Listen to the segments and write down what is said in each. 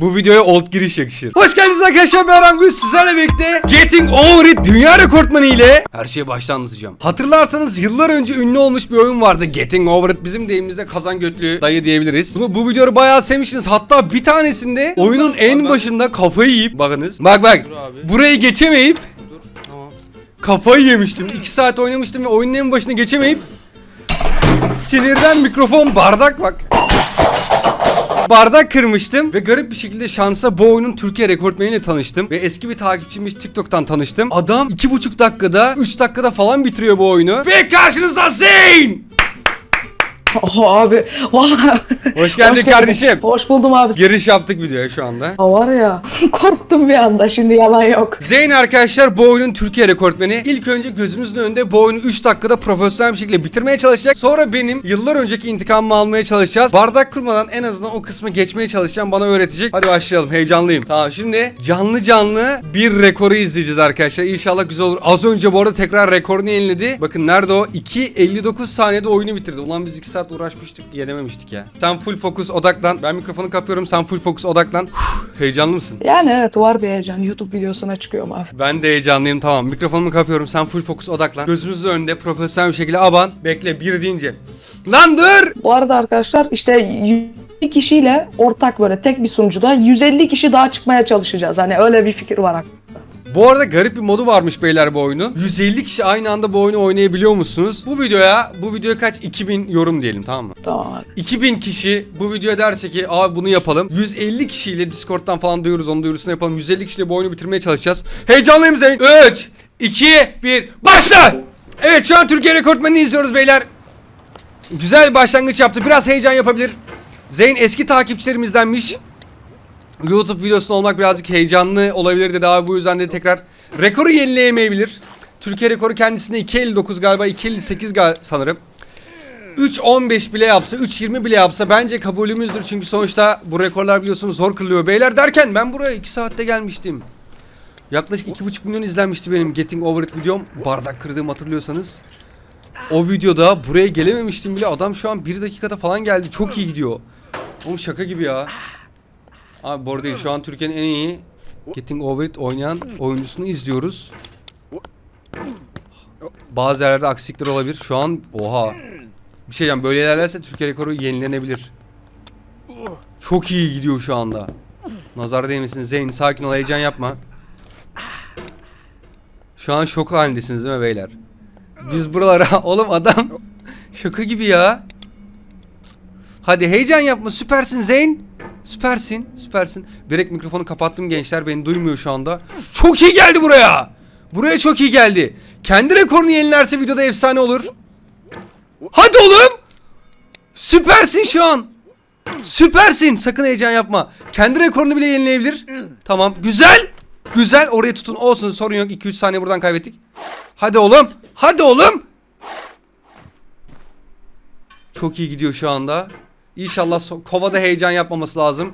Bu videoya old giriş yakışır. Hoş geldiniz arkadaşlar ben Arangus sizlerle birlikte Getting Over It dünya rekortmanı ile her şeyi baştan anlatacağım. Hatırlarsanız yıllar önce ünlü olmuş bir oyun vardı Getting Over It bizim deyimimizde kazan götlü dayı diyebiliriz. Bu, bu videoyu bayağı sevmişsiniz hatta bir tanesinde oyunun en başında kafayı yiyip bakınız. Bak bak burayı geçemeyip Dur. Tamam. kafayı yemiştim. 2 saat oynamıştım ve oyunun en başına geçemeyip sinirden mikrofon bardak bak. Bardak kırmıştım ve garip bir şekilde şansa bu oyunun Türkiye rekortmeniyle tanıştım ve eski bir takipçimmiş TikTok'tan tanıştım. Adam 2,5 dakikada 3 dakikada falan bitiriyor bu oyunu. Ve karşınızda Zeyn! Oho abi valla. Hoş geldin geldin. kardeşim. Hoş buldum abi. Giriş yaptık videoya şu anda. Ha, var ya korktum bir anda şimdi yalan yok. Zeyn arkadaşlar bu oyunun Türkiye rekortmeni. İlk önce gözümüzün önünde bu oyunu 3 dakikada profesyonel bir şekilde bitirmeye çalışacak. Sonra benim yıllar önceki intikamımı almaya çalışacağız. Bardak kırmadan en azından o kısmı geçmeye çalışacağım. Bana öğretecek. Hadi başlayalım. Heyecanlıyım. Tamam şimdi canlı canlı bir rekoru izleyeceğiz arkadaşlar. İnşallah güzel olur. Az önce bu arada tekrar rekorunu yeniledi. Bakın nerede o? 2.59 saniyede oyunu bitirdi. Ulan biz 2 saat uğraşmıştık. Yenememiştik ya. Sen full fokus odaklan. Ben mikrofonu kapıyorum. Sen full fokus odaklan. Huh, heyecanlı mısın? Yani evet var bir heyecan. YouTube videosuna çıkıyorum abi. Ben de heyecanlıyım tamam. Mikrofonumu kapıyorum. Sen full fokus odaklan. Gözümüzün önünde profesyonel bir şekilde aban. Bekle bir deyince. Lan dur! Bu arada arkadaşlar işte 100 kişiyle ortak böyle tek bir sunucuda 150 kişi daha çıkmaya çalışacağız. Hani öyle bir fikir var aklımda. Bu arada garip bir modu varmış beyler bu oyunun. 150 kişi aynı anda bu oyunu oynayabiliyor musunuz? Bu videoya, bu videoya kaç? 2000 yorum diyelim tamam mı? Tamam abi. 2000 kişi bu videoya derse ki abi bunu yapalım. 150 kişiyle Discord'dan falan duyururuz onun duyurusunu yapalım. 150 kişiyle bu oyunu bitirmeye çalışacağız. Heyecanlıyım Zeyn. 3, 2, 1, başla! Evet şu an Türkiye rekortmenini izliyoruz beyler. Güzel bir başlangıç yaptı. Biraz heyecan yapabilir. Zeyn eski takipçilerimizdenmiş. YouTube videosunda olmak birazcık heyecanlı olabilir dedi abi bu yüzden de tekrar rekoru yenileyemeyebilir. Türkiye rekoru kendisinde 2.59 galiba 2.58 gal sanırım. 3.15 bile yapsa 3.20 bile yapsa bence kabulümüzdür çünkü sonuçta bu rekorlar biliyorsunuz zor kırılıyor beyler derken ben buraya 2 saatte gelmiştim. Yaklaşık 2.5 milyon izlenmişti benim Getting Over It videom. Bardak kırdığım hatırlıyorsanız. O videoda buraya gelememiştim bile adam şu an 1 dakikada falan geldi çok iyi gidiyor. Oğlum şaka gibi ya. Abi bu arada şu an Türkiye'nin en iyi Getting Over It oynayan oyuncusunu izliyoruz. Bazı yerlerde aksilikler olabilir. Şu an oha. Bir şey diyeceğim böyle ilerlerse Türkiye rekoru yenilenebilir. Çok iyi gidiyor şu anda. Nazar değmesin Zeyn sakin ol heyecan yapma. Şu an şok halindesiniz değil mi beyler? Biz buralara oğlum adam şaka gibi ya. Hadi heyecan yapma süpersin Zeyn. Süpersin süpersin. Direkt mikrofonu kapattım gençler beni duymuyor şu anda. Çok iyi geldi buraya. Buraya çok iyi geldi. Kendi rekorunu yenilerse videoda efsane olur. Hadi oğlum. Süpersin şu an. Süpersin. Sakın heyecan yapma. Kendi rekorunu bile yenileyebilir. Tamam. Güzel. Güzel. Oraya tutun. Olsun sorun yok. 2-3 saniye buradan kaybettik. Hadi oğlum. Hadi oğlum. Çok iyi gidiyor şu anda. İnşallah kovada heyecan yapmaması lazım.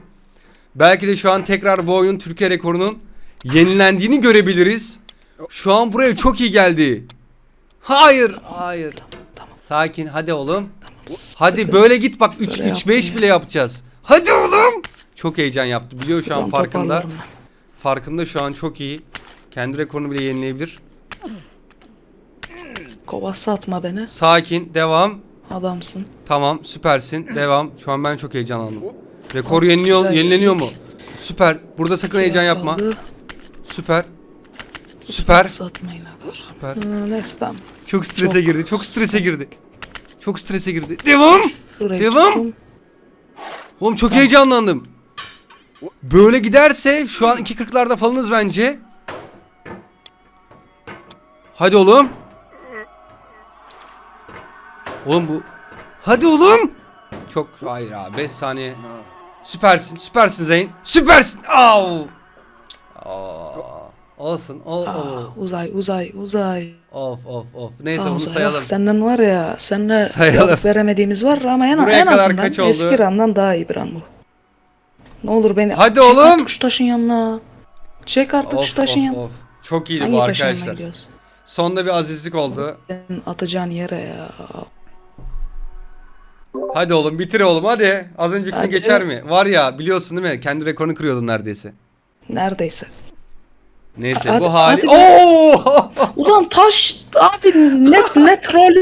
Belki de şu an tekrar bu oyunun Türkiye rekorunun yenilendiğini görebiliriz. Şu an buraya çok iyi geldi. Hayır, hayır. Sakin hadi oğlum. Hadi böyle git bak 3 Böyle 3 5 yapmayın. bile yapacağız. Hadi oğlum. Çok heyecan yaptı. Biliyor şu an farkında. Farkında şu an çok iyi. Kendi rekorunu bile yenileyebilir. Kovası atma beni. Sakin, devam. Adamsın. Tamam, süpersin. Devam. Şu an ben çok heyecanlandım. Rekor yeniliyor, Güzel yenileniyor mu? Süper. Burada sakın heyecan yapma. Kaldı. Süper. Süper. Kovası atmayın abi. Süper. Hı, neyse tamam. Çok strese girdi. Çok strese girdi. Çok strese girdi. Devam. Devam. tuttum. Oğlum çok heyecanlandım. Böyle giderse şu an 2.40'larda falanız bence. Hadi oğlum. Oğlum bu. Hadi oğlum. Çok hayır abi 5 saniye. Süpersin, süpersin Zeyn. Süpersin. Au. Aa, olsun. O, o. Aa, uzay uzay uzay. Of of of. Neyse Aa, bunu uzay. sayalım. Ah, Senden var ya seninle Sayalım. cevap veremediğimiz var ama en, Buraya en kadar azından kaç oldu? eski randan daha iyi bir ran bu. Ne olur beni Hadi çek oğlum. artık şu taşın yanına. Çek artık Of şu taşın of yanına. of. Çok iyiydi Hangi bu taşın yanına arkadaşlar. gidiyoruz? Sonda bir azizlik oldu. Senin atacağın yere ya. Hadi oğlum bitir oğlum hadi. Az öncekini Hadi. geçer mi? Var ya biliyorsun değil mi? Kendi rekorunu kırıyordun neredeyse. Neredeyse. Neyse Hadi- bu hali. hadi Oo! Ulan taş abi ne ne troll.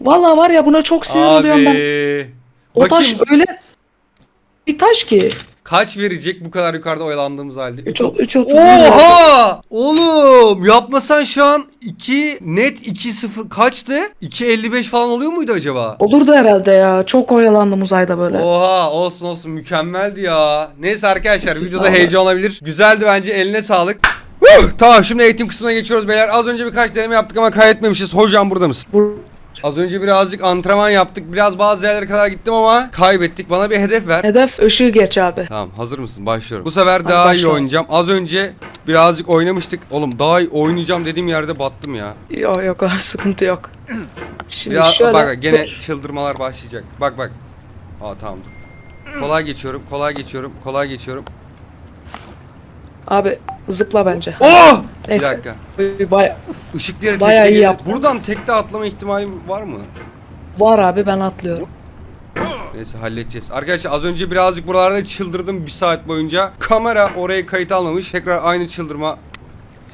Vallahi var ya buna çok sinir oluyorum ben. Abi. O taş Bakayım öyle bir taş ki. Kaç verecek bu kadar yukarıda oyalandığımız halde? 3 3 30. Oha! Oğlum yapmasan şu an 2 net 2-0 kaçtı? 2.55 falan oluyor muydu acaba? Olurdu herhalde ya. Çok oyalandım uzayda böyle. Oha olsun olsun mükemmeldi ya. Neyse arkadaşlar Siz videoda heyecan olabilir. Güzeldi bence eline sağlık. Huh! Tamam şimdi eğitim kısmına geçiyoruz beyler. Az önce birkaç deneme yaptık ama kaydetmemişiz. Hocam burada mısın? Bu- Az önce birazcık antrenman yaptık. Biraz bazı yerlere kadar gittim ama kaybettik. Bana bir hedef ver. Hedef ışığı geç abi. Tamam hazır mısın? Başlıyorum. Bu sefer daha iyi oynayacağım. Az önce birazcık oynamıştık. Oğlum daha iyi oynayacağım dediğim yerde battım ya. Yok yok abi sıkıntı yok. Şimdi Biraz şöyle. bak gene çıldırmalar başlayacak. Bak bak. Aa tamam dur. Kolay geçiyorum. Kolay geçiyorum. Kolay geçiyorum. Abi zıpla bence. Oh! Bir Neyse. dakika. Baya Işıklı yere Bayağı tekte iyi gelip- yaptın. Buradan tekte atlama ihtimalim var mı? var abi ben atlıyorum. Neyse halledeceğiz. Arkadaşlar az önce birazcık buralarda çıldırdım bir saat boyunca. Kamera orayı kayıt almamış. Tekrar aynı çıldırma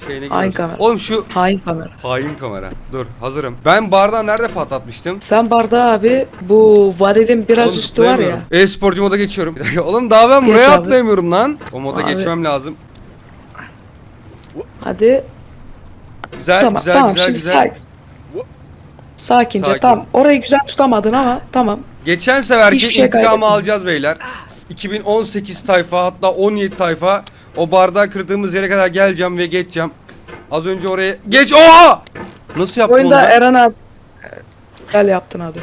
şeyine giriyoruz. kamera. Oğlum şu Hain kamera. hain kamera. Dur hazırım. Ben bardağı nerede patlatmıştım? Sen bardağı abi bu varilin biraz Oğlum üstü var ya. zıplayamıyorum. E-sporcu moda geçiyorum. Bir dakika, Oğlum daha ben Geç buraya abi. atlayamıyorum lan. O moda Abi. geçmem lazım. Hadi Güzel tamam güzel tamam güzel şimdi güzel. sakin. Sakince Sakin. tamam. Orayı güzel tutamadın ama tamam. Geçen seferki Hiçbir şey intikamı kaybetmedim. alacağız beyler. 2018 tayfa hatta 17 tayfa o bardağı kırdığımız yere kadar geleceğim ve geçeceğim. Az önce oraya geç. Oha! Nasıl onu? oyunda ben? Eren abi gel yaptın abi.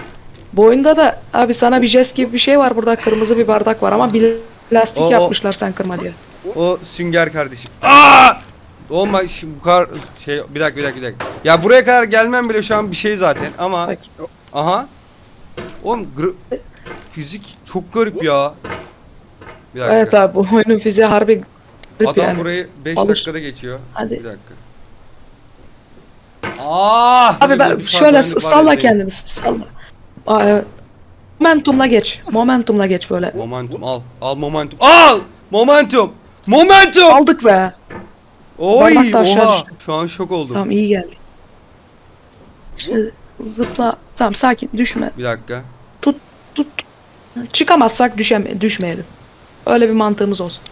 Bu oyunda da abi sana bir jest gibi bir şey var burada kırmızı bir bardak var ama bir plastik O- o- yapmışlar sen kırma diye. O sünger kardeşim. Aa! Olma şimdi bu kadar şey bir dakika bir dakika bir dakika. Ya buraya kadar gelmem bile şu an bir şey zaten ama Bak. aha. Oğlum gr- fizik çok garip ya. Bir dakika. Evet abi bu oyunun fiziği harbi garip Adam yani. burayı 5 Alır. dakikada geçiyor. Hadi. Bir dakika. Aa! Abi yine ben şöyle salla kendini salla. Aa, evet. Momentumla geç. Momentumla geç böyle. Momentum al. Al momentum. Al! Momentum. Momentum. Aldık be. Oy! Bardak da aşağı Oha! düştü. Şu an şok oldum. Tamam iyi geldi. Şimdi zıpla. Tamam sakin düşme. Bir dakika. Tut tut. Çıkamazsak düşeme, düşmeyelim. Öyle bir mantığımız olsun.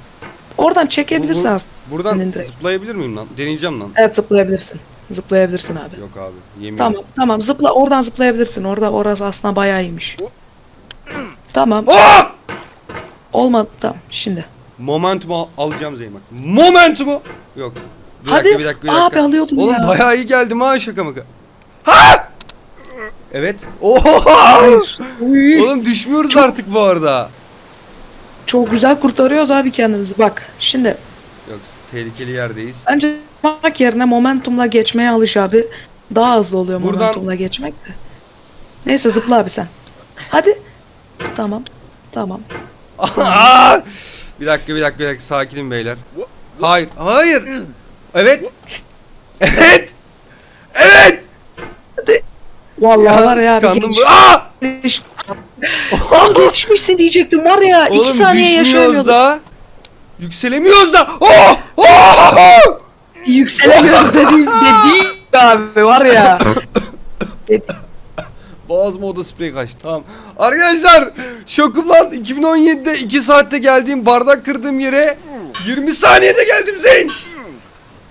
Oradan çekebilirsin Bu- bu- aslında. Buradan Senin direkt. zıplayabilir miyim lan? Deneyeceğim lan. Evet zıplayabilirsin. Zıplayabilirsin abi. Yok abi. Yemin Tamam tamam zıpla oradan zıplayabilirsin. Orada orası aslında bayağı iyiymiş. Tamam. Aa! Olmadı tamam şimdi. Momentum al- alacağım Zeyn bak. Momentumu. Yok. Bir Hadi. dakika bir dakika bir dakika. Abi alıyordum Oğlum ya. bayağı iyi geldi ha şaka maka. Ha! Evet. Oha! Uy, Oğlum düşmüyoruz artık bu arada. Çok güzel kurtarıyoruz abi kendimizi. Bak şimdi Yok tehlikeli yerdeyiz. bence mak yerine momentumla geçmeye alış abi. Daha hızlı oluyor Buradan- momentumla geçmek de. Neyse zıpla abi sen. Hadi. Tamam. Tamam. Aa! Bir dakika bir dakika bir dakika sakinim beyler. Hayır hayır. Evet. Evet. Evet. Vallahi var ya abi tıkandım geç, bu- Aa! geç- geçmişsin diyecektim var ya. iki Oğlum saniye düşmüyoruz da. Yükselemiyoruz da. Oh! Oh! Yükselemiyoruz dediğim dediğim abi var ya. Dedi- Boğazıma oda sprey kaçtı. Tamam. Arkadaşlar şokum lan 2017'de 2 saatte geldiğim bardak kırdığım yere 20 saniyede geldim Zeyn.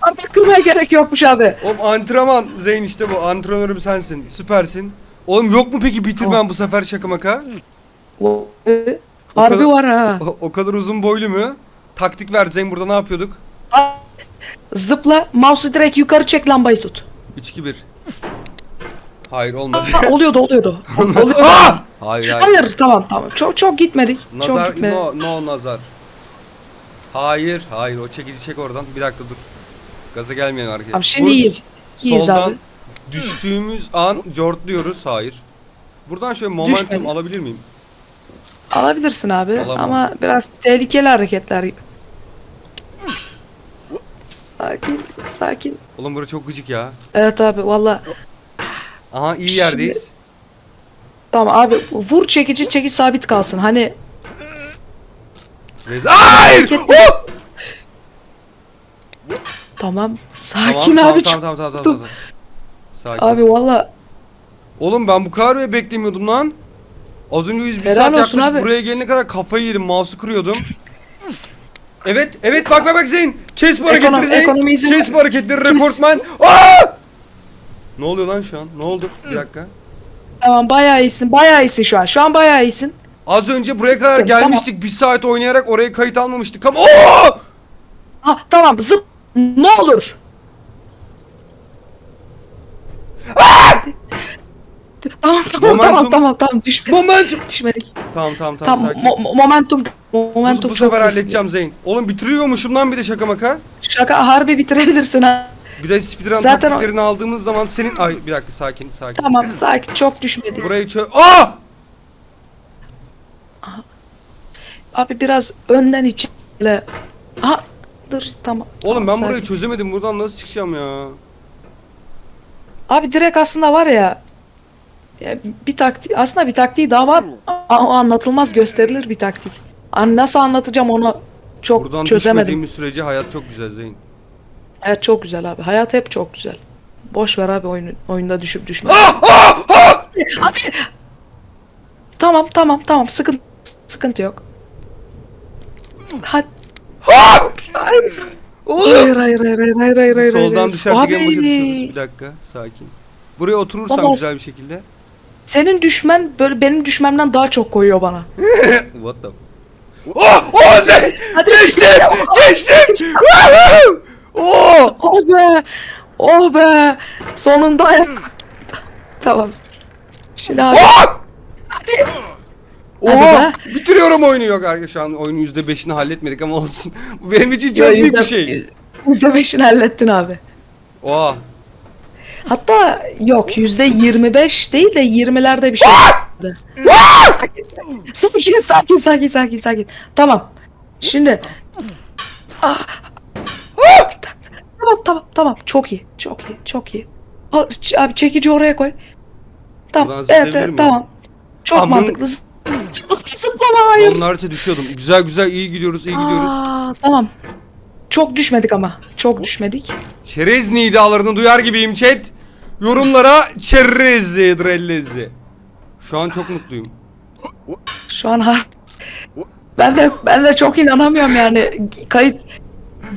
Artık kırmaya gerek yokmuş abi. Oğlum antrenman Zeyn işte bu antrenörüm sensin. Süpersin. Oğlum yok mu peki bitirmem bu sefer şaka maka? Harbi kadar- var ha. O, o kadar uzun boylu mu? Taktik ver Zeyn burada ne yapıyorduk? Zıpla, mouse'u direkt yukarı çek lambayı tut. 3-2-1. Hayır olmadı. Ha, oluyordu oluyordu. oluyordu. Aa! Hayır hayır. Hayır tamam tamam. Çok çok gitmedik. çok Nazar gitmedik. no no nazar. Hayır hayır o çekici çek oradan. Bir dakika dur. Gaza gelmeyelim hareket. Tamam şimdi Vur. iyiyiz. İyiyiz Soldan abi. düştüğümüz an cortluyoruz. Hayır. Buradan şöyle momentum Düşmedi. alabilir miyim? Alabilirsin abi Alamam. ama biraz tehlikeli hareketler. Sakin, sakin. Oğlum burası çok gıcık ya. Evet abi valla Aha iyi yerdeyiz. Tamam abi vur çekici çekiç sabit kalsın. Hani Rez- Hayır! Hareket- Oh! tamam sakin tamam, abi. tamam, tamam, tamam, tamam, tamam. Sakin. Abi valla Oğlum ben bu kadar bile beklemiyordum lan. Az önce biz bir Helal saat olsun yaklaşık abi. buraya gelene kadar kafayı yedim. Mouse'u kırıyordum. Evet, evet bak bak bak Zeyn. Kes bu hareketleri Zeyn. ekonomi izin- Kes bu hareketleri rekortman. Aa! Ne oluyor lan şu an? Ne oldu? Bir dakika. tamam bayağı iyisin. Bayağı iyisin şu an. Şu an bayağı iyisin. Az önce buraya kadar Tamam. gelmiştik. Bir saat oynayarak oraya kayıt almamıştık ama Oo! Ha tamam zıp. Ne olur. Tamam tamam Momentum. tamam tamam tamam düşmedik. Momentum. Düşmedik. Tamam tamam tamam Tamam sakin. mo- mo- momentum bu, momentum bu çok sefer iyisin. halledeceğim Zeyn. Oğlum bitiriyormuşum lan bir de şaka maka. Şaka harbi bitirebilirsin ha. Bir de speedrun Zaten o- taktiklerini aldığımız zaman senin... Ay bir dakika sakin sakin. Tamam sakin çok düşmedi. Burayı çö... Aa! Abi biraz önden içe. Aha dur tamam. Oğlum ben Tamam, burayı sakin. çözemedim. Buradan nasıl çıkacağım ya? Abi direkt aslında var ya. ya bir taktik aslında bir taktiği daha var. O anlatılmaz gösterilir bir taktik. Hani nasıl anlatacağım onu çok Buradan çözemedim. düşmediğimiz sürece hayat çok güzel Zeyn. Hayat çok güzel abi. Hayat hep çok güzel. Boş ver abi oyunu, oyunda düşüp düşme. Ah! Ah! Ah! Abi. Tamam tamam tamam sıkıntı sıkıntı yok. Hadi. Hayır hayır hayır hayır hayır hayır hayır. Soldan hayır. düşersek en başa düşüyoruz. Bir dakika sakin. Buraya oturursam Baba- güzel bir şekilde. Senin düşmen böyle benim düşmemden daha çok koyuyor bana. What the... Oh! Oh! Hadi. Geçtim! Geçtim! Woohoo! Oh! Oh be! Oh be! Sonunda ya. tamam. Şimdi abi. Oh! Hadi. Oha! Bitiriyorum oyunu yok arkadaşlar. Şu an oyunun %5'ini halletmedik ama olsun. Bu benim için çok büyük bir şey. Yüzde beşini hallettin abi. Oha! Hatta yok yüzde yirmi beş değil de yirmilerde bir şey. vardı. sakin, sakin, sakin, sakin, sakin, sakin. Tamam. Şimdi. Ah. Tamam, tamam, tamam. Çok iyi, çok iyi, çok iyi. Al, Abi çekici oraya koy. Tamam, Buradan evet, zıplayabilir evet, miyim? tamam. Çok Aman- mantıklı. Zı- Zıplama, zıplama, hayır. Onlarca düşüyordum. Güzel güzel iyi gidiyoruz iyi gidiyoruz. Aa, tamam. Çok düşmedik ama. Çok düşmedik. Çerez nidalarını duyar gibiyim chat. Yorumlara çerez drellezi. Şu an çok mutluyum. Şu an ha. Ben de ben de çok inanamıyorum yani. Kayıt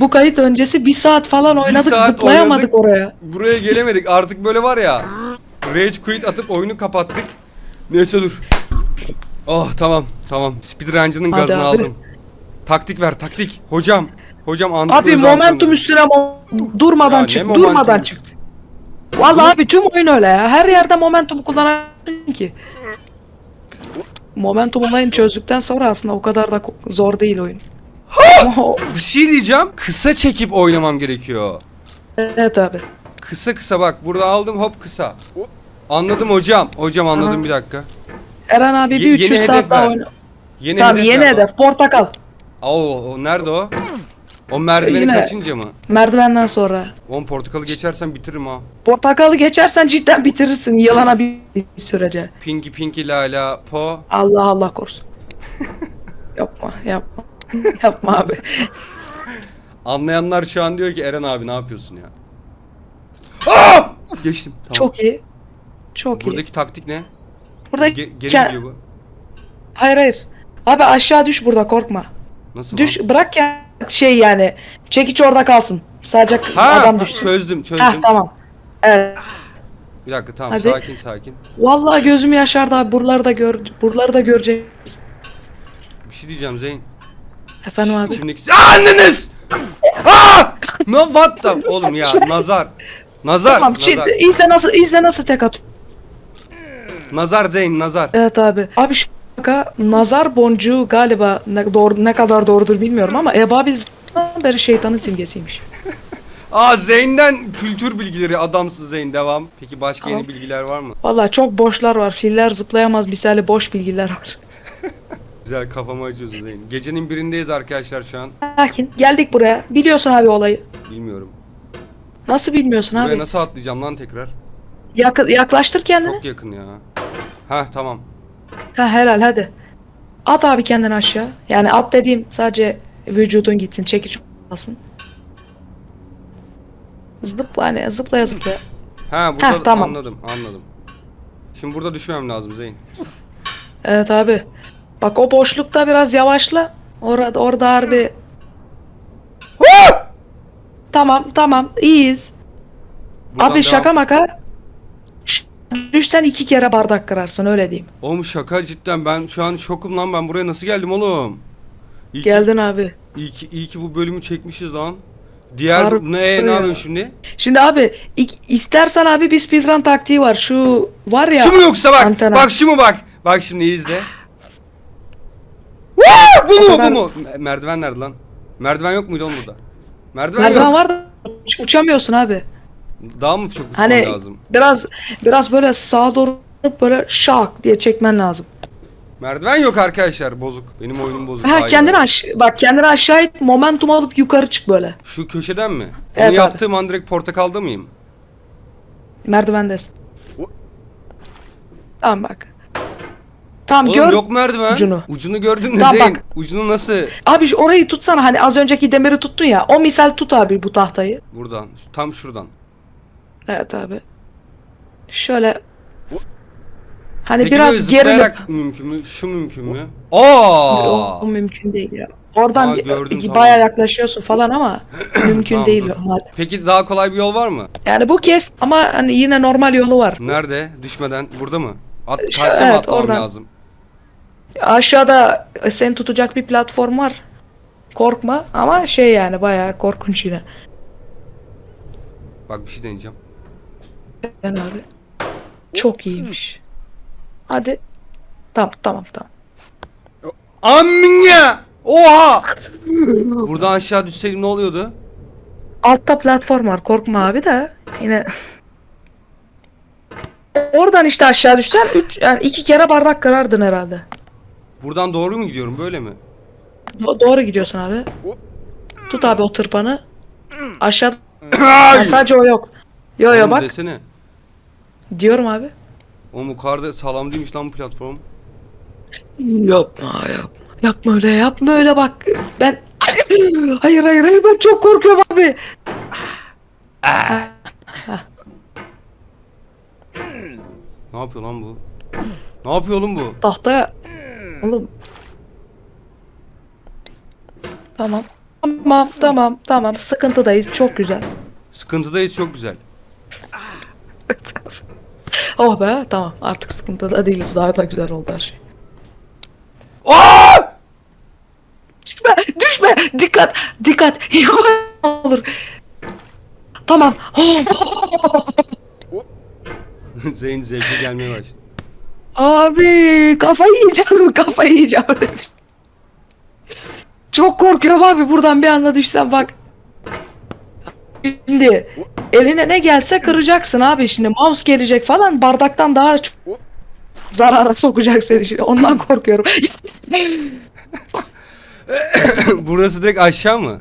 bu kayıt öncesi bir saat falan oynadık saat zıplayamadık oynadık. oraya. Buraya gelemedik. Artık böyle var ya. Rage quit atıp oyunu kapattık. Neyse dur. Oh tamam tamam. Speedruncı'nın gazını abi. aldım. Taktik ver taktik. Hocam. Hocam anlık Abi momentum üstüne mo- durmadan Ya çık, durmadan çık. Vallahi abi tüm oyun öyle ya. Her yerde momentum kullanacaksın ki. Momentum olayını çözdükten sonra aslında o kadar da zor değil oyun. O- Bir şey diyeceğim. Kısa çekip oynamam gerekiyor. evet abi. Kısa kısa bak. Burada aldım hop kısa. Anladım hocam. Hocam anladım Aha. bir dakika. Eren abi bir Ye- yeni 300 hedef saat daha ver. oyna. Yeni Tamam hedef yeni ver. hedef portakal. Oo, o nerede o? O merdiveni Yine- kaçınca mı? Merdivenden sonra. On portakalı geçersem bitiririm ha. Portakalı geçersen cidden bitirirsin yılana bir sürece. Pinky pinky la la po. Allah Allah korusun. yapma yapma. yapma abi. Anlayanlar şu an diyor ki Eren abi ne yapıyorsun ya? Aa! Geçtim. Tamam. Çok iyi. Çok iyi. Buradaki taktik ne? Burada Ge- geri ke- gidiyor bu. Hayır hayır. Abi aşağı düş burada korkma. Nasıl Düş lan? bırak ya şey yani. Çekiç orada kalsın. Sadece Ha, adam ha, düşsün. çözdüm çözdüm. Heh tamam. Evet. Bir dakika tamam Hadi. sakin sakin. Vallahi gözüm yaşardı abi. Buraları da gör buraları da göreceğiz. Bir şey diyeceğim Zeyn. Efendim abi. İçimdeki... Aa, anneniz! Aa! No what the... Oğlum ya nazar. Nazar. Tamam nazar. şimdi izle nasıl izle nasıl tek at. Nazar Zeyn nazar. Evet abi. Abi şu şaka nazar boncuğu galiba ne, doğru, ne kadar doğrudur bilmiyorum ama ebabil beri şeytanın simgesiymiş. Aa Zeyn'den kültür bilgileri adamsın Zeyn devam. Peki başka yeni Tamam. bilgiler var mı? Vallahi çok boşlar var. Filler zıplayamaz misali boş bilgiler var. Güzel kafamı açıyorsun Zeyn. Gecenin birindeyiz arkadaşlar şu an. Sakin. Geldik buraya. Biliyorsun abi olayı. Bilmiyorum. Nasıl bilmiyorsun Buraya abi? nasıl atlayacağım lan tekrar? Yak- yaklaştır kendini. Çok yakın ya. Heh tamam. Ha helal hadi. At abi kendini aşağı. Yani at dediğim sadece vücudun gitsin. Çekiç olmasın. Zıp hani zıplaya zıplaya. Ha burada Heh, tamam. anladım anladım. Şimdi burada düşmem lazım Zeyn. Evet abi. Bak o boşlukta biraz yavaşla. Orada orada harbi. Tamam tamam iyiyiz. Buradan abi şaka devam. maka. Ş- Düşsen iki kere bardak kırarsın öyle diyeyim. Oğlum şaka cidden ben şu an şokum lan ben buraya nasıl geldim oğlum? İyi ki, Geldin abi. iyi ki, iyi ki bu bölümü çekmişiz lan. Diğer Harbi ne, ya. ne yapıyorsun şimdi? Şimdi abi ik- istersen abi bir speedrun taktiği var. Şu var ya. Şu mu yoksa bak. antena. Bak şu mu bak. Bak şimdi iyi izle. Bu mu bu mu? Me- Merdiven nerede lan? Merdiven yok muydu oğlum burada? Merdiven, Merdiven yok. var da uç- uçamıyorsun abi. Daha mı çok uçman Hani lazım? biraz biraz böyle sağa doğru böyle şak diye çekmen lazım. Merdiven yok arkadaşlar bozuk. Benim oyunum bozuk. Ha kendini aş bak kendini aşağı it momentum alıp yukarı çık böyle. Şu köşeden mi? Evet Onu abi. yaptığım an direkt portakalda mıyım? Merdivendesin. Tamam bak. Tamam Oğlum gör. yok merdiven. ucunu. Ucunu gördün mü Tamam, Zeyn? bak. Ucunu nasıl? Abi şu orayı tutsana hani az önceki demiri tuttun ya. O misal tut abi bu tahtayı. Buradan. Tam şuradan. Evet abi. Şöyle Hani Peki biraz böyle gerilip zıplayarak mümkün mü? Şu mümkün mü? Aa! o, o mümkün değil ya. Oradan Aa, gördüm, iki- tamam. bayağı yaklaşıyorsun falan ama mümkün Tamam, değil dur. normal. Peki daha kolay bir yol var mı? Yani bu kes ama hani yine normal yolu var. Nerede? Düşmeden. Burada mı? At, Şu- karşıya mı evet, atmam oradan. lazım? Aşağıda seni tutacak bir platform var. Korkma ama şey yani bayağı korkunç yine. Bak bir şey deneyeceğim. Yani abi. Çok iyiymiş. Hadi. Tamam tamam tamam. Amnya! Oha! Buradan aşağı düşseydim ne oluyordu? Altta platform var korkma abi de yine Oradan işte aşağı düşsen üç, yani iki kere bardak kırardın herhalde. Buradan doğru mu gidiyorum? Böyle mi? Do- doğru gidiyorsun abi. Tut abi o tırpanı. Aşağı sadece o yok. Yo yo Oğlum bak Desene. diyorum abi. Oğlum yukarıda sağlam değilmiş lan bu platform. Yapma yapma. Yapma öyle yapma öyle bak. Ben hayır hayır hayır ben çok korkuyorum abi. Ne yapıyor lan bu? Ne yapıyor oğlum bu? Tahtaya oğlum. Tamam. Tamam tamam tamam sıkıntıdayız çok güzel. Sıkıntıdayız çok güzel. oh be tamam artık sıkıntıda değiliz daha da güzel oldu her şey. Aa! Düşme düşme dikkat dikkat olur. Tamam. Zeyn zevkli gelmeye başladı. Abi kafayı yiyeceğim kafayı yiyeceğim şey. Çok korkuyorum abi buradan bir anda düşsem bak. Şimdi eline ne gelse kıracaksın abi şimdi mouse gelecek falan bardaktan daha çok zarara sokacak seni şimdi ondan korkuyorum. Burası direkt aşağı mı?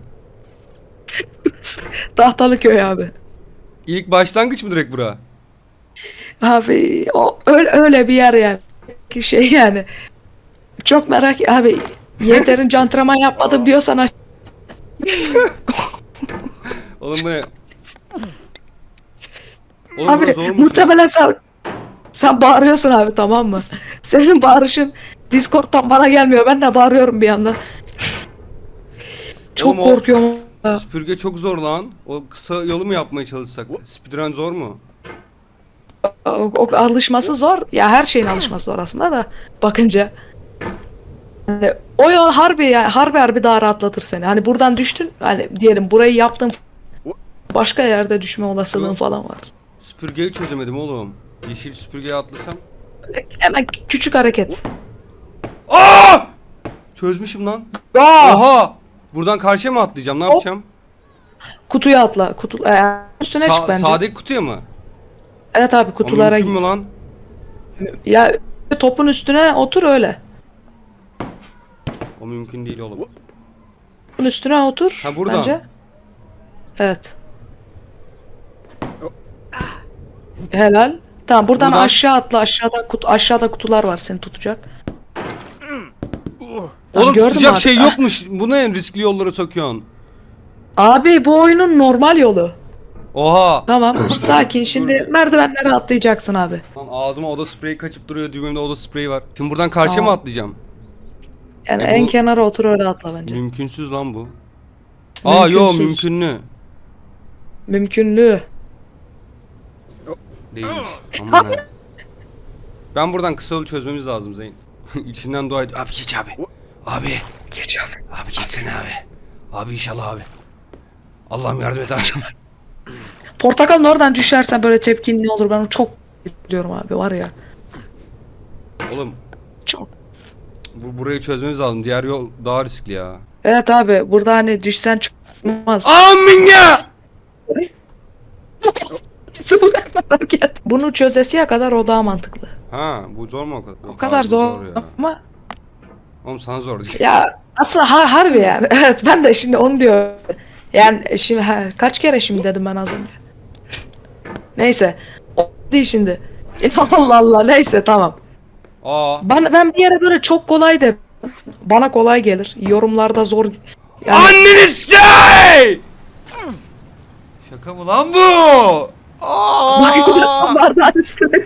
Tahtalı köy abi. İlk başlangıç mı direkt bura? Abi o öyle, öyle bir yer yani. Ki Şey yani. Çok merak abi yeterince antrenman yapmadım diyorsan aş- Oğlum bu ne? Oğlum Abi zormuş ya. muhtemelen sen sen bağırıyorsun abi tamam mı? Senin bağırışın Discord'dan bana gelmiyor. Ben de bağırıyorum bir yandan. Çok Oğlum o- korkuyorum. Süpürge çok zor lan. O kısa yolu mu yapmaya çalışsak? Speedrun zor mu? O, o alışması zor. Ya her şeyin alışması zor aslında da bakınca. Yani o yol harbi ya harbi harbi daha rahatlatır seni. Hani buradan düştün hani diyelim burayı yaptın başka yerde düşme olasılığın falan var. Süpürgeyi çözemedim oğlum. Yeşil süpürgeye atlasam. Hemen küçük hareket. Aa! Çözmüşüm lan. Aa! Oha! Buradan karşıya mı atlayacağım? Ne Hop. yapacağım? Kutuya atla. Kutu e, üstüne Sa- çık bence. sağdaki kutuya mı? Evet abi O kutulara mümkün git. mü lan? Ya topun üstüne otur öyle. O mümkün değil oğlum. Topun üstüne otur. Ha, buradan. Bence. Evet. Helal. Tamam buradan, Buradan- aşağı atla. Aşağıda kutu aşağıda kutular var seni tutacak. Oğlum gördüm tutacak şey Ah. yokmuş. Bu ne riskli yollara sokuyorsun? Abi bu oyunun normal yolu. Oha. Tamam sakin şimdi merdivenlere atlayacaksın abi. Lan ağzıma oda spreyi kaçıp duruyor. Düğmemde oda spreyi var. Şimdi buradan karşıya mı Tamam. atlayacağım? Yani E en bu- kenara otur öyle atla bence. Mümkünsüz lan bu. Aa yo Mümkünsüz. mümkünlü. Mümkünlüğü. Değilmiş. Aman ha. Ben buradan kısa yolu çözmemiz lazım Zeyn. İçinden dua et. Abi geç abi. Abi. Geç abi. Abi geçsene abi. Abi inşallah abi. Allah'ım yardım et abi. Portakalın oradan düşersen böyle tepkin ne olur ben onu çok biliyorum abi var ya. Oğlum Çok. bu burayı çözmemiz lazım. Diğer yol daha riskli ya. Evet abi burada hani düşsen çıkmaz. Amin ya. Kadar gel. Bunu çözesiye kadar o daha mantıklı. Ha bu zor mu o kadar? O kadar abi, bu zor, ya. ama Oğlum sana zor değil. ya aslında har harbi yani. Evet ben de şimdi onu diyor. Yani şimdi ha, kaç kere şimdi dedim ben az önce. Neyse. O değil şimdi. Allah Allah neyse tamam. Aa. Ben, ben bir yere böyle çok kolay de bana kolay gelir. Yorumlarda zor. Yani Anneniz şey! Şaka mı lan bu? Aa! bardağın üstüne.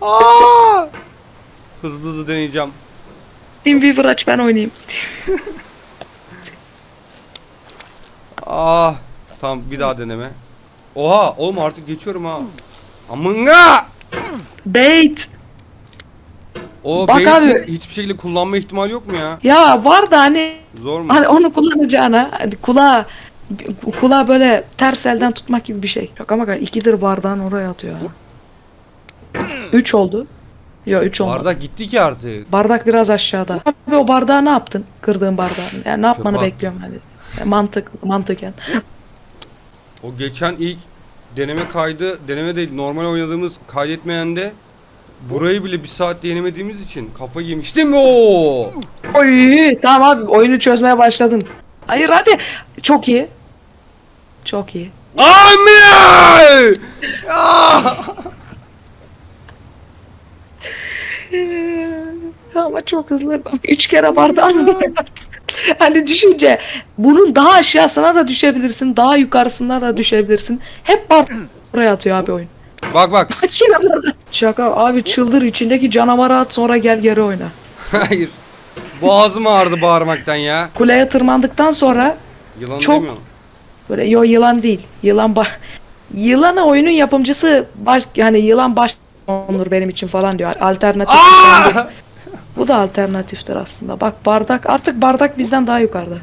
Aa! Hızlı hızlı deneyeceğim. Team Weaver aç ben oynayayım. Aa! Tamam bir daha deneme. Oha! Oğlum artık geçiyorum ha. Amınga! Bait. O Bak abi. hiçbir şekilde kullanma ihtimali yok mu ya? Ya var da hani Zor mu? hani onu kullanacağına hani kulağa kulağa böyle ters elden tutmak gibi bir şey. Yok ama ikidir bardağın oraya atıyor ha. Üç oldu. Yok üç olmadı. Bardak gitti ki artık. Bardak biraz aşağıda. Abi o bardağı ne yaptın? Kırdığın bardağı. Yani ne yapmanı Çöpe bekliyorum hani. Mantık mantıken. O geçen ilk deneme kaydı, deneme değil normal oynadığımız kaydetmeyende burayı bile bir saat denemediğimiz için kafayı yemiştim o. Oy tamam abi oyunu çözmeye başladın. Hayır hadi. Çok iyi. Çok iyi. Amin! Ah! Ama çok hızlı. Bak, Üç kere bardağın Hani düşünce bunun daha aşağısına da düşebilirsin. Daha yukarısına da düşebilirsin. Hep bar buraya atıyor abi oyun. Bak bak. Şaka abi çıldır içindeki canavarı at sonra gel geri oyna. Hayır. Boğazım ağrıdı bağırmaktan ya. Kuleye tırmandıktan sonra Yılan Çok- böyle yo yılan değil. Yılan baş Yılanı oyunun yapımcısı baş yani yılan baş olur benim için falan diyor. Alternatif. falan diyor. Aa! Bu da alternatiftir aslında. Bak bardak artık bardak bizden daha yukarıda.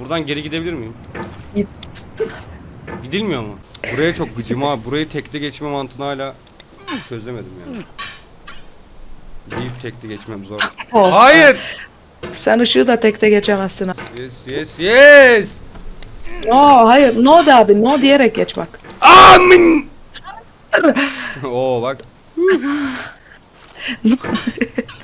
Buradan geri gidebilir miyim? Git. Gidilmiyor mu? Buraya çok gıcım abi. Burayı tekte geçme mantığını hala çözemedim yani. Deyip tekte geçmem zor. Oh. Hayır! Sen ışığı da tekte geçemezsin. ha. Yes yes yes! No hayır no de abi no diyerek geç bak. Amin! Oo bak.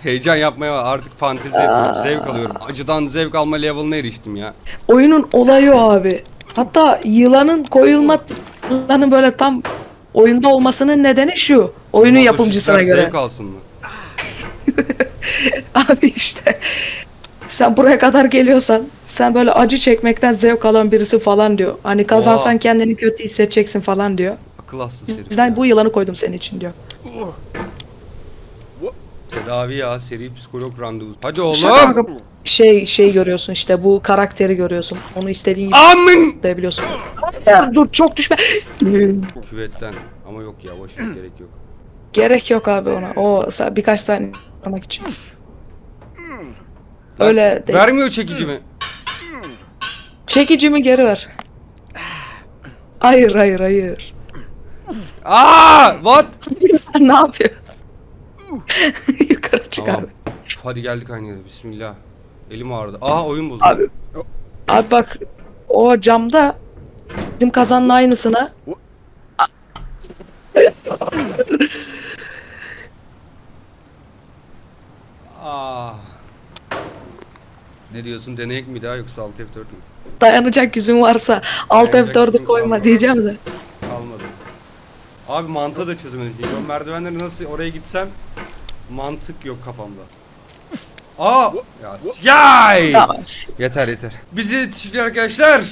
Heyecan yapmaya. Artık fantezi yapıyorum. Zevk alıyorum. Acıdan zevk alma level'ına eriştim ya. Oyunun olayı o abi. Hatta yılanın koyulma yılanın böyle tam oyunda olmasının nedeni şu. Oyunun yapımcısına Mazoşistler göre. Zevk alsın mı? Abi işte sen buraya kadar geliyorsan sen böyle acı çekmekten zevk alan birisi falan diyor. Hani kazansan Oha. kendini kötü hissedeceksin falan diyor. Akıl hastası herif. Bizden bu yılanı koydum senin için diyor. Tedavi ya. Seri psikolog randevusu. Hadi oğlum. Şaka şey şey görüyorsun işte bu karakteri görüyorsun. Onu istediğin gibi Amin! yapabiliyorsun. Ya, dur çok düşme. Küvetten. Ama yok ya. Boş ver, gerek yok. Gerek yok abi ona. O sa- birkaç tane yapmak için. Öyle değil. Vermiyor çekici mi? Çekicimi geri ver. Hayır hayır hayır. Aa! What? ne yapıyor? Yukarı çık Tamam. abi. Hadi geldik aynı yere. Bismillah. Elim ağrıdı. Aa oyun bozuldu. Abi. Abi bak o camda bizim kazanın aynısına Aa. Ne diyorsun deneyek mi daha yoksa alt F4 mü? Dayanacak gücün varsa alt Dayanacak F4'ü gücüm koyma diyeceğim de. Abi mantığı da çözemedim. O merdivenleri nasıl oraya gitsem mantık yok kafamda. Aa! Ya, yay! Tamam. Yeter yeter. Bizi teşekkür arkadaşlar.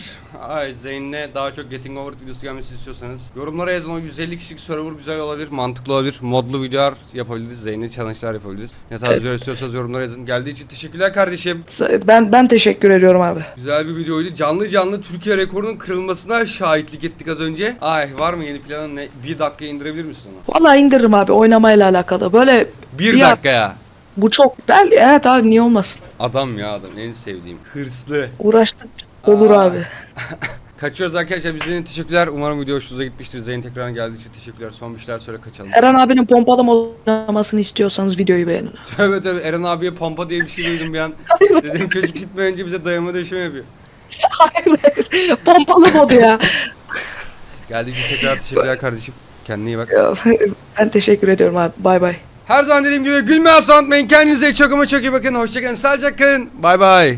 Ay Zeyn'le daha çok Getting Over videosu gelmesini istiyorsanız yorumlara yazın o 150 kişilik server güzel olabilir, mantıklı olabilir, modlu videolar yapabiliriz, Zeyn'le challenge'lar yapabiliriz. Ne tarz videolar istiyorsanız yorumlara yazın. Geldiği için teşekkürler kardeşim. Ben ben teşekkür ediyorum abi. Güzel bir videoydu. Canlı canlı Türkiye rekorunun kırılmasına şahitlik ettik az önce. Ay var mı yeni planın ne? Bir dakika indirebilir misin onu? Vallahi indiririm abi oynamayla alakalı. Böyle Bir Bir dakikaya. Bu çok belli. Evet abi niye olmasın? Adam ya adam en sevdiğim. Hırslı. Uğraştık. Olur Aa. abi. Kaçıyoruz arkadaşlar. Bizden teşekkürler. Umarım video hoşunuza gitmiştir. Zeyn tekrar geldiği için teşekkürler. Son bir şeyler söyle kaçalım. Eren abinin pompalı mod oynamasını istiyorsanız videoyu beğenin. Tövbe tövbe Eren abiye pampa diye bir şey duydum bir an. Dedim çocuk gitmeden önce bize dayama döşeme yapıyor. hayır hayır. Pompalı modu ya. Geldiği için tekrar teşekkürler kardeşim. Kendine iyi bak. ben teşekkür ediyorum abi. Bay bay. Her zaman dediğim gibi gülmeyi asla. Kendinize çok ama çok iyi bakın. Hoşçakalın. Sağlıcakla kalın. Bay bay.